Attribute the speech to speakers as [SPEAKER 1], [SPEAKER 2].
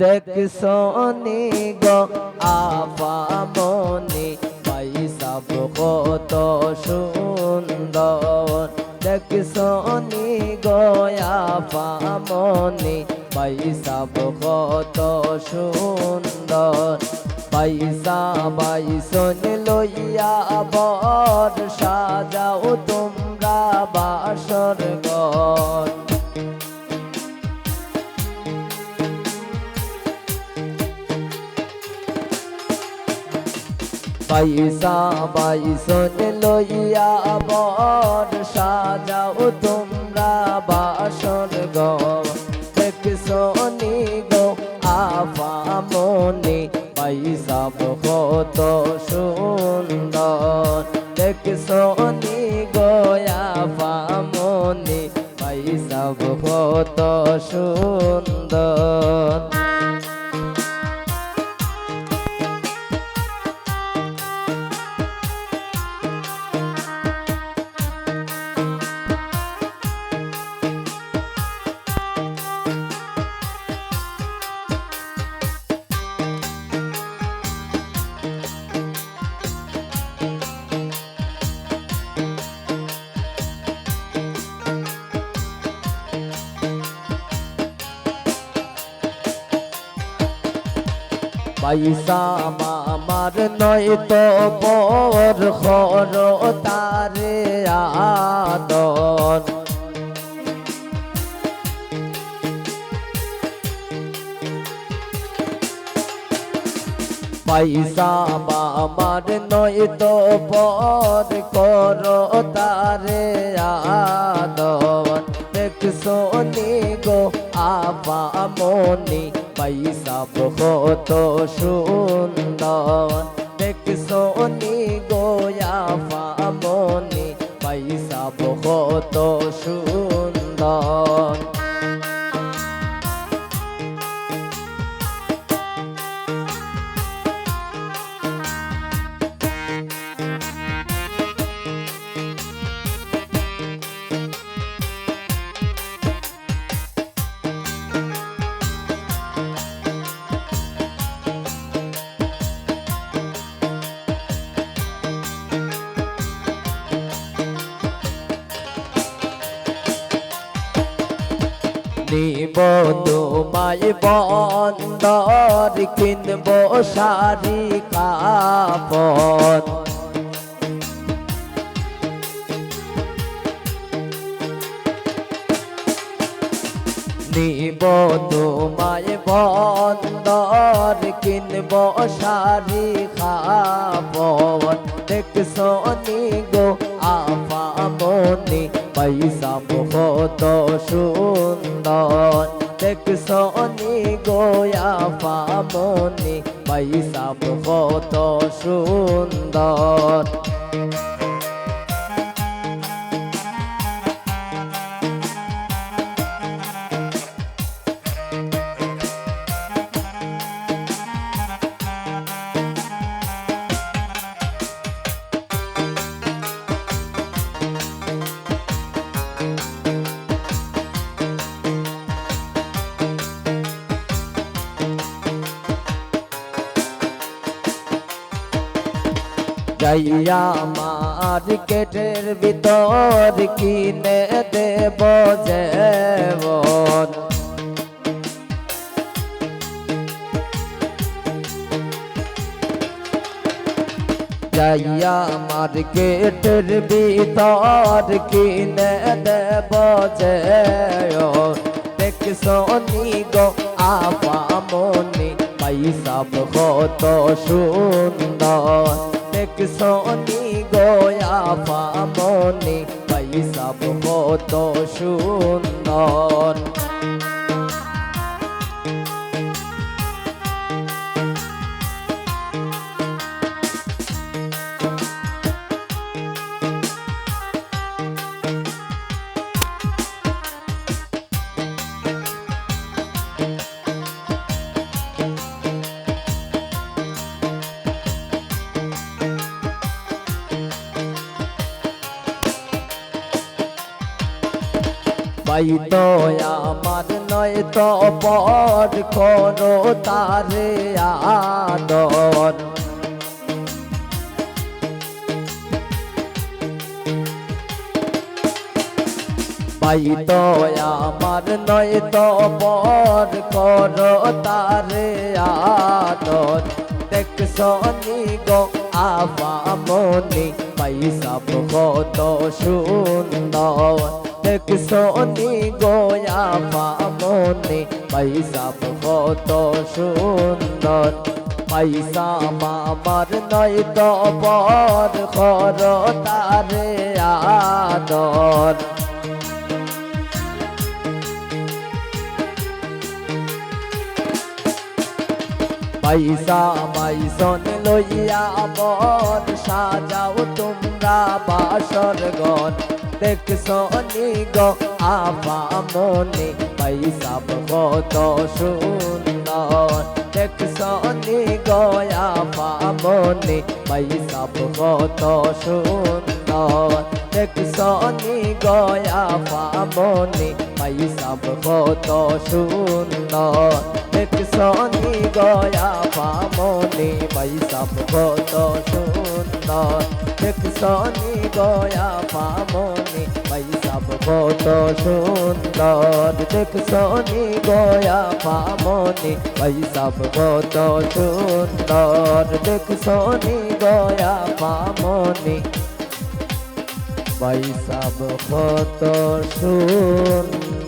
[SPEAKER 1] দেখছনি গো আপামনি পাইসাব কত সুন্দর। দেখছনি গো আপামনি পাইসাব কত সুন্দর। পয়সা বাইসন লইয়া বর, সাজাও তোমরা বাসর ঘর। পয়সা বাইসন লইয়া বর সাজাও তোমরা ঘর দেখছনি গো আফামনি পয়সা কত সুন্দর। দেখছনি গো আফামনি পয়সা কত সুন্দর। পয়সা আমার নয় তো বর খর তারে আদর। পয়সা আমার নয় তো বর কর তারে আদর। দেখছনি গো আপা মনি পয়সা কত সুন্দর। দেখছনি গো আপা মনি পয়সা কত সুন্দর। তোমায় বন্দর কিনব শাড়ি কাপড়। নিব তোমায় বন্দর কিনব শাড়ি কাপড়। দেখছনি গো আফা মনি পয়সা কত সুন্দর। দেখছনি গো গোয়া মনি পয়সা কত সুন্দর। যাইয়া মার্কেটের ভিতর কিনে দেব যেবন যাইয়া মার্কেটের ভিতর কিনে দেব যে দেখছনি গো আপামনি পয়সা কত সুন্দর। দেখছনি গো আপামনি পয়সা কত সুন্দর। পাইতো আমার নয় তো পর করো তারে আদর। ভাই তো আমার নয় তো পর করো তারে আদর। দেখ সনি গো আবা মনি পয়সা কত সুন্দর। দেখ সনি গো আবা মনি পয়সা কত সুন্দর। পয়সা মামার নয় তো পর তারে আদর। পয়সা মাইসন লইয়া বর, সাজাও তোমরা বাসর গন দেখ সনি গো আপা মনে পয়সা কত সুন্দর। দেখ সনি গো আপা মনে পয়সা কত সুন্দর। দেখ সনি গো আপা মনে পয়সা কত সুন্দর। দেখ সনি গয়া পামনি পয়সাব কত সুন্দর। দেখ সনি গয়া পামনি পয়সাব কত সুন্দর। দেখ সনি গয়া পামনি পয়সাব কত সুন্দর। দেখ সনি গয়া পামনি পয়সাব কত সুন্দর।